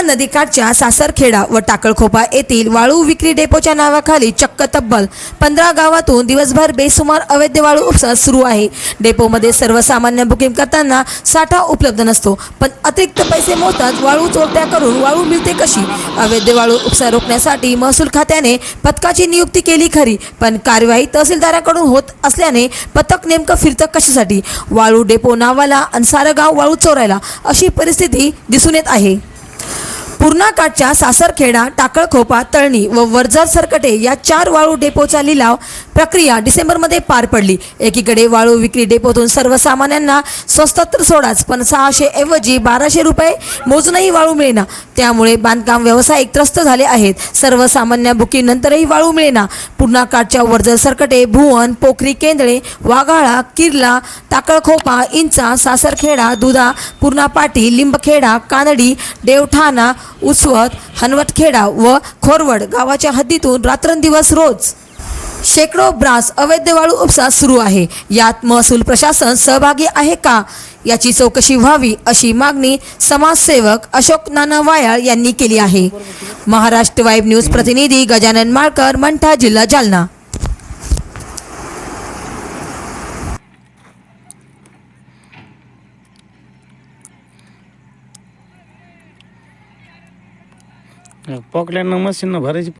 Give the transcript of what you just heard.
नदीकाठच्या सासरखेडा व टाकळखोपा येथील वाळू विक्री डेपोच्या नावाखाली चक्क तब्बल पंधरा गावातून दिवसभर बेसुमार अवैध वाळू उपसा सुरू आहे. डेपोमध्ये सर्वसामान्य बुकिंग करताना साठा उपलब्ध नसतो पण अतिरिक्त पैसे मोजतात वाळू चोरट्या करून वाळू मिळते कशी? अवैध वाळू उपसा रोखण्यासाठी महसूल खात्याने पथकाची नियुक्ती केली खरी पण कार्यवाही तहसीलदाराकडून होत असल्याने पथक नेमकं फिरतं कशासाठी? वाळू डेपो नावाला आणि सारं गाव वाळू चोरायला अशी परिस्थिती दिसून येत आहे. पूर्णा काठच्या सासरखेडा टाकळखोपा तळणी व वर्जर सरकटे या चार वाळू डेपोचा लिलाव प्रक्रिया डिसेंबरमध्ये पार पडली. एकीकडे वाळू विक्री डेपोतून सर्वसामान्यांना स्वस्तात तर सोडाच पण सहाशे ऐवजी बाराशे रुपये मोजूनही वाळू मिळेना. त्यामुळे बांधकाम व्यावसायिक त्रस्त झाले आहेत. सर्वसामान्य बुकिंग नंतरही वाळू मिळेना. पूर्णा काठच्या वर्जर सरकटे भुवन पोखरी केंदळे वाघाळा किर्ला टाकळखोपा इंचा सासरखेडा दुधा पूर्णा पाटी लिंबखेडा कानडी देवठाणा उसवत हनवटखेडा व खोरवड गावाच्या हद्दीतून रात्रंदिवस रोज शेकडो ब्रास अवैध वाळू उपसा सुरू आहे. यात महसूल प्रशासन सहभागी आहे का? याची चौकशी व्हावी अशी मागणी समाजसेवक अशोक नाना वायाळ यांनी केली आहे. महाराष्ट्र वाईब न्यूज प्रतिनिधी गजानन माळकर मंठा जिल्हा जालना. પોકલેટના મશીનનો ભરે છે